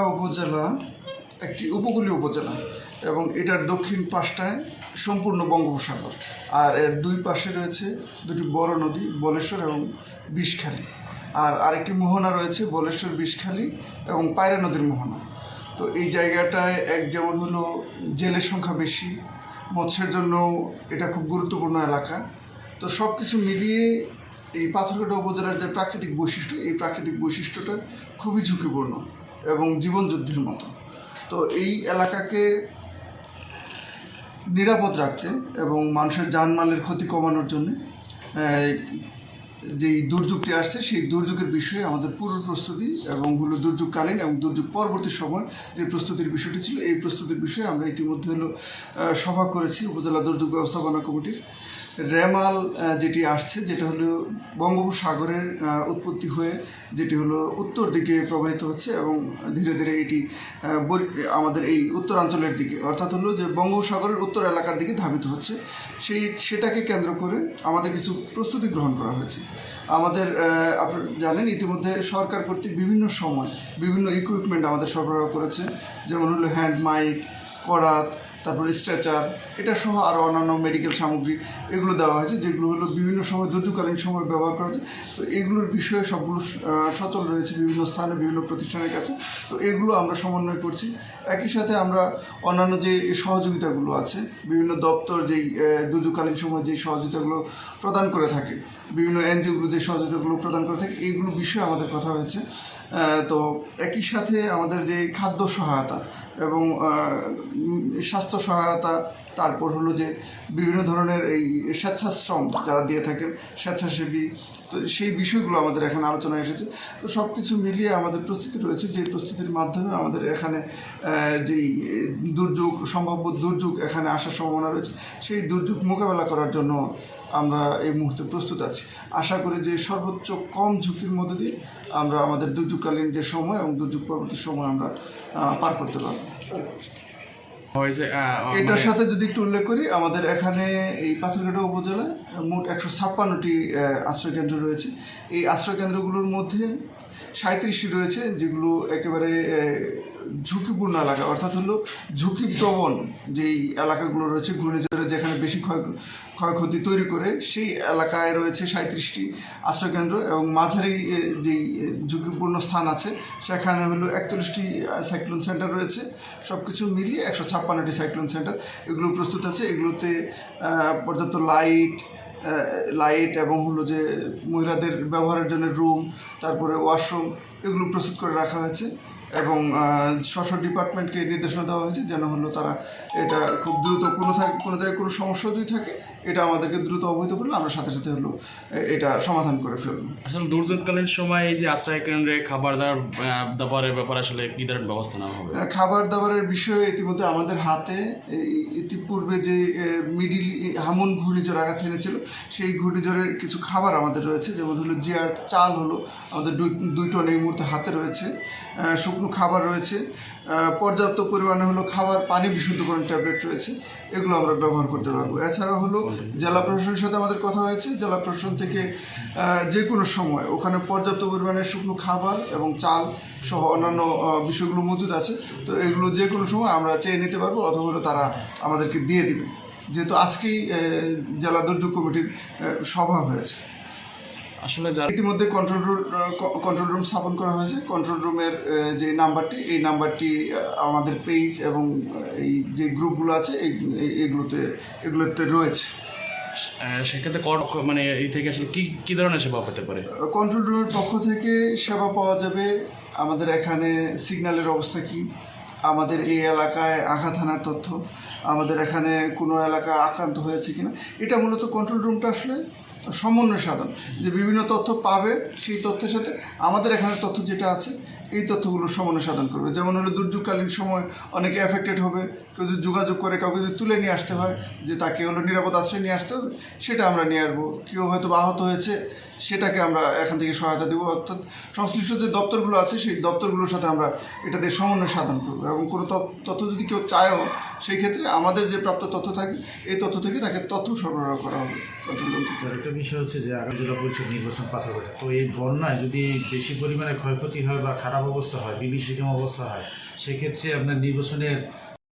উপজেলা, একটি উপকূলীয় উপজেলা, এবং এটার দক্ষিণ পাশটায় সম্পূর্ণ বঙ্গোপসাগর। আর এর দুই পাশে রয়েছে দুটি বড় নদী, বলেশ্বর এবং বিষখালী। আর আরেকটি মোহনা রয়েছে, বলেশ্বর, বিষখালী এবং পায়রা নদীর মোহনা। তো এই জায়গাটায় এক যেমন হলো জেলের সংখ্যা বেশি, মৎস্যের জন্য এটা খুব গুরুত্বপূর্ণ এলাকা। তো সব কিছু মিলিয়ে এই পাথরঘাটা উপজেলার যে প্রাকৃতিক বৈশিষ্ট্য, এই প্রাকৃতিক বৈশিষ্ট্যটা খুবই ঝুঁকিপূর্ণ। এবং জীবনযুদ্ধের মতো। তো এই এলাকাকে নিরাপদ রাখতে এবং মানুষের জানমালের ক্ষতি কমানোর জন্য যেই দুর্যোগটি আসছে, সেই দুর্যোগের বিষয়ে আমাদের পূর্ব প্রস্তুতি এবং হলো দুর্যোগকালীন এবং দুর্যোগ পরবর্তী সময় যে প্রস্তুতির বিষয়টি ছিল, এই প্রস্তুতির বিষয়ে আমরা ইতিমধ্যে হলো সভা করেছি উপজেলা দুর্যোগ ব্যবস্থাপনা কমিটির। রেমাল যেটি আসছে, যেটা হলো বঙ্গোপসাগরের উৎপত্তি হয়ে যেটি হলো উত্তর দিকে প্রবাহিত হচ্ছে এবং ধীরে ধীরে এটি আমাদের এই উত্তরাঞ্চলের দিকে, অর্থাৎ হলো যে বঙ্গোপসাগরের উত্তর এলাকার দিকে ধাবিত হচ্ছে। সেই, সেটাকে কেন্দ্র করে আমাদের কিছু প্রস্তুতি গ্রহণ করা হয়েছে। আমাদের আপনারা জানেন, ইতিমধ্যে সরকার কর্তৃক বিভিন্ন সময় বিভিন্ন ইকুইপমেন্ট আমাদের সরবরাহ করেছে। যেমন হলো হ্যান্ড মাইক করাত তারপর স্ট্রেচার, এটা সহ আরও অন্যান্য মেডিকেল সামগ্রী এগুলো দেওয়া হয়েছে, যেগুলো হলো বিভিন্ন সময় দুর্যোগকালীন সময় ব্যবহার করা যায়। তো এগুলোর বিষয়ে সবগুলো সচল রয়েছে বিভিন্ন স্থানে, বিভিন্ন প্রতিষ্ঠানের কাছে। তো এগুলো আমরা সমন্বয় করছি। একই সাথে আমরা অন্যান্য যে সহযোগিতাগুলো আছে, বিভিন্ন দপ্তর যেই দুর্যোগকালীন সময় যেই সহযোগিতাগুলো প্রদান করে থাকে, বিভিন্ন এনজিওগুলো যে সহযোগিতাগুলো প্রদান করে থাকে এইগুলো বিষয়ে আমাদের কথা হয়েছে। তো একই সাথে আমাদের যে খাদ্য সহায়তা এবং স্বাস্থ্য সহায়তা, তারপর হলো যে বিভিন্ন ধরনের এই স্বেচ্ছাশ্রম যারা দিয়ে থাকেন, স্বেচ্ছাসেবী, তো সেই বিষয়গুলো আমাদের এখানে আলোচনায় এসেছে। তো সব কিছু মিলিয়ে আমাদের প্রস্তুতি রয়েছে যে প্রস্তুতির মাধ্যমে আমাদের এখানে যেই দুর্যোগ, সম্ভাব্য দুর্যোগ এখানে আসার সম্ভাবনা রয়েছে, সেই দুর্যোগ মোকাবেলা করার জন্য আমরা এই মুহূর্তে প্রস্তুত আছি। আশা করি যে সর্বোচ্চ কম ঝুঁকির মধ্যে দিয়ে আমরা আমাদের দুর্যোগকালীন যে সময় এবং দুর্যোগ পরবর্তী সময় আমরা পার করতে পারব। এটার মানে- সাথে যদি একটু উল্লেখ করি আমাদের এখানে এই পাথরঘাটা উপজেলায় মোট একশো ছাপ্পান্নটি আশ্রয়কেন্দ্র রয়েছে। এই আশ্রয়কেন্দ্রগুলোর মধ্যে সাঁত্রিশটি রয়েছে, যেগুলো একেবারে ঝুঁকিপূর্ণ এলাকা। অর্থাৎ হলো ঝুঁকিপ্রবণ যেই এলাকাগুলো রয়েছে ঘূর্ণিঝড়ে যেখানে বেশি ক্ষয়, ক্ষয়ক্ষতি তৈরি করে, সেই এলাকায় রয়েছে সাঁত্রিশটি আশ্রয়কেন্দ্র এবং মাঝারি যেই ঝুঁকিপূর্ণ স্থান আছে, সেখানে হলো একচল্লিশটি সাইক্লোন সেন্টার রয়েছে। সব কিছু মিলিয়ে একশো ছাপ্পান্নটি সাইক্লোন সেন্টার এগুলো প্রস্তুত আছে। এগুলোতে পর্যাপ্ত লাইট লাইট এবং হলো যে মহিলাদের ব্যবহারের জন্য রুম তারপরে ওয়াশরুম এগুলো প্রস্তুত করে রাখা হয়েছে। এবং স্ব ডিপার্টমেন্টকে নির্দেশনা দেওয়া হয়েছে যেন হলো তারা এটা খুব দ্রুত কোনো থাক কোনো জায়গায় কোনো সমস্যা যদি থাকে এটা আমাদেরকে দ্রুত অবহিত করলে আমরা সাথে সাথে হলো এটা সমাধান করে ফেলব। আসলে দুর্যোগকালীন সময় এই যে আশ্রয় কেন্দ্রে খাবার দাবার দাবারের ব্যাপারে আসলে কি ধরনের ব্যবস্থা নেওয়া হবে? খাবার দাবারের বিষয়ে ইতিমধ্যে আমাদের হাতে ইতিপূর্বে যে মিডিল হামুন ঘূর্ণিঝড় আঘাত এনেছিল সেই ঘূর্ণিঝড়ের কিছু খাবার আমাদের রয়েছে যেমন হলো জিয়ার চাল হলো আমাদের দুই দুই টন এই মুহূর্তে হাতে রয়েছে। আহ, শুকনো খাবার রয়েছে। পর্যাপ্ত পরিমাণে হলো খাবার, পানি বিশুদ্ধকরণ ট্যাবলেট রয়েছে। এগুলো আমরা ব্যবহার করতে পারব। এছাড়া হলো জেলা প্রশাসনের সাথে আমাদের কথা হয়েছে, জেলা প্রশাসন থেকে যে কোনো সময় ওখানে পর্যাপ্ত পরিমাণে শুকনো খাবার এবং চাল সহ অন্যান্য বিষয়গুলো মজুদ আছে। তো এগুলো যে কোনো সময় আমরা চেয়ে নিতে পারব অথবা হলো তারা আমাদেরকে দিয়ে দিবে। যেহেতু আজকেই জেলা দুর্যোগ কমিটির সভা হয়েছে। আসলে যারা ইতিমধ্যে কন্ট্রোল রুম কন্ট্রোল রুম স্থাপন করা হয়েছে। কন্ট্রোল রুমের যে নাম্বারটি এই নাম্বারটি আমাদের পেজ এবং এই যে গ্রুপগুলো আছে এগুলোতে এগুলোতে রয়েছে। সেক্ষেত্রে মানে এই থেকে আসলে কি কী ধরনের সেবা পেতে পারে? কন্ট্রোল রুমের পক্ষ থেকে সেবা পাওয়া যাবে। আমাদের এখানে সিগন্যালের অবস্থা কি? আমাদের এই এলাকায় আঘাত হানার তথ্য। আমাদের এখানে কোনো এলাকা আক্রান্ত হয়েছে কিনা? এটা মূলত কন্ট্রোল রুমটা আসলে সমন্বয় সাধন যে বিভিন্ন তথ্য পাবে সেই তথ্যের সাথে আমাদের এখানে তথ্য যেটা আছে এই তথ্যগুলো সমন্বয় সাধন করবে। যেমন হলো দুর্যোগকালীন সময় অনেকে এফেক্টেড হবে, কেউ যদি যোগাযোগ করে, কাউকে যদি তুলে নিয়ে আসতে হয়, যে তাকে হলো নিরাপদ আশ্রয় নিয়ে আসতে হবে, সেটা আমরা নিয়ে আসব। কেউ হয়তো আহত হয়েছে, সেটাকে আমরা এখান থেকে সহায়তা দেবো। অর্থাৎ সংশ্লিষ্ট যে দপ্তরগুলো আছে, সেই দপ্তরগুলোর সাথে আমরা এটা দিয়ে সমন্বয় সাধন করব এবং কোনো তথ্য যদি কেউ চায়ও, সেই ক্ষেত্রে আমাদের যে প্রাপ্ত তথ্য থাকে, এই তথ্য থেকে তাকে তথ্য সরবরাহ করা হবে। একটা বিষয় হচ্ছে যে আগামী জেলা পরিষদ নির্বাচন পাথরঘাটা তো এই বন্যায় যদি বেশি পরিমাণে ক্ষয়ক্ষতি হয় বা খারাপ খারাপ অবস্থা হয় বিভীষিকম অবস্থা হয়। সেক্ষেত্রে আপনার নির্বাচনের